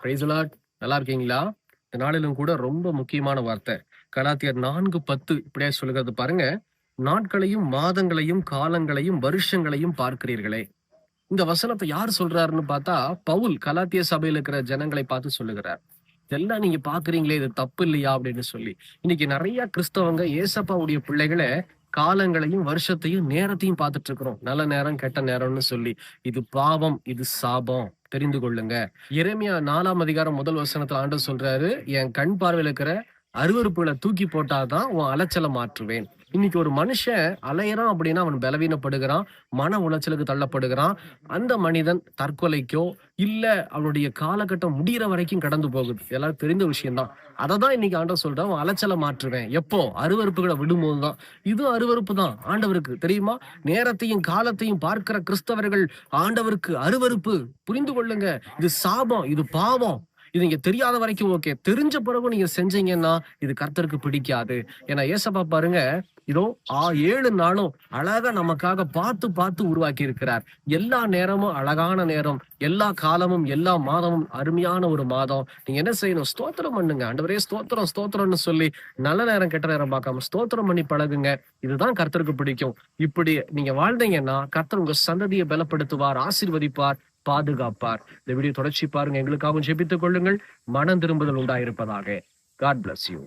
பிரைஸ்லாட் நல்லா இருக்கீங்களா? இந்த நாளிலும் கூட ரொம்ப முக்கியமான வார்த்தை. கலாத்தியர் நான்கு பத்து இப்படியா சொல்லுகிறது பாருங்க. நாட்களையும் மாதங்களையும் காலங்களையும் வருஷங்களையும் பார்க்கிறீர்களே. இந்த வசனத்தை யார் சொல்றாருன்னு பார்த்தா பவுல் கலாத்திய சபையில் இருக்கிற ஜனங்களை பார்த்து சொல்லுகிறார். இதெல்லாம் நீங்க பாக்குறீங்களே இது தப்பு இல்லையா அப்படின்னு சொல்லி. இன்னைக்கு நிறைய கிறிஸ்தவங்க ஏசப்பாவுடைய பிள்ளைகளை காலங்களையும் வருஷத்தையும் நேரத்தையும் பார்த்துட்டு இருக்கிறோம். நல்ல நேரம் கெட்ட நேரம்னு சொல்லி. இது பாவம் இது சாபம். தெரிந்து கொள்ளுங்க. இறைமையா நாலாம் அதிகாரம் முதல் வசனத்துல ஆண்டு சொல்றாரு என் கண் பார்வையில் இருக்கிற அருவறுப்புகளை தூக்கி போட்டாதான் உன் அலைச்சலை மாற்றுவேன். இன்னைக்கு ஒரு மனுஷன் அலையறான் அப்படின்னா அவன் பலவீனப்படுகிறான் மன உளைச்சலுக்கு தள்ளப்படுகிறான். அந்த மனிதன் தற்கொலைக்கோ இல்ல அவனுடைய காலகட்டம் முடிகிற வரைக்கும் கடந்து போகுது. எல்லாரும் தெரிந்த விஷயம்தான். அதை தான் இன்னைக்கு ஆண்டவர் சொல்றான் அவன் அலைச்சலை மாற்றுவேன். எப்போ? அருவறுப்புகளை விடும்போது தான் இதுவும் அருவறுப்பு தான் ஆண்டவருக்கு தெரியுமா? நேரத்தையும் காலத்தையும் பார்க்கிற கிறிஸ்தவர்கள் ஆண்டவருக்கு அருவறுப்பு புரிந்து கொள்ளுங்க. இது சாபம் இது பாவம். இது நீங்க தெரியாத வரைக்கும் ஓகே தெரிஞ்ச பிறகு நீங்க செஞ்சீங்கன்னா இது கர்த்தருக்கு பிடிக்காது. ஏன்னா ஏசப்பா பாருங்க இதோ ஆ ஏழு நாளும் அழகா நமக்காக பார்த்து பார்த்து உருவாக்கி இருக்கிறார் எல்லா நேரமும் அழகான நேரம் எல்லா காலமும் எல்லா மாதமும் அருமையான ஒரு மாதம். நீங்க என்ன செய்யணும்? ஸ்தோத்திரம் பண்ணுங்க. ஆண்டவரே ஸ்தோத்திரம் ஸ்தோத்திரம்னு சொல்லி நல்ல நேரம் கெட்ட நேரம் பார்க்காம ஸ்தோத்திரம் பண்ணி பழகுங்க. இதுதான் கர்த்தருக்கு பிடிக்கும். இப்படி நீங்க வாழ்ந்தீங்கன்னா கர்த்தர் உங்க சந்ததியை பலப்படுத்துவார் ஆசீர்வதிப்பார். பாதுகாப்பார். இந்த வீடியோ தொடர்ச்சி பாருங்க. எங்களுக்காகவும் ஜெபித்துக் கொள்ளுங்கள். மனம் திரும்புதல் உண்டாயிருப்பதாக. God bless you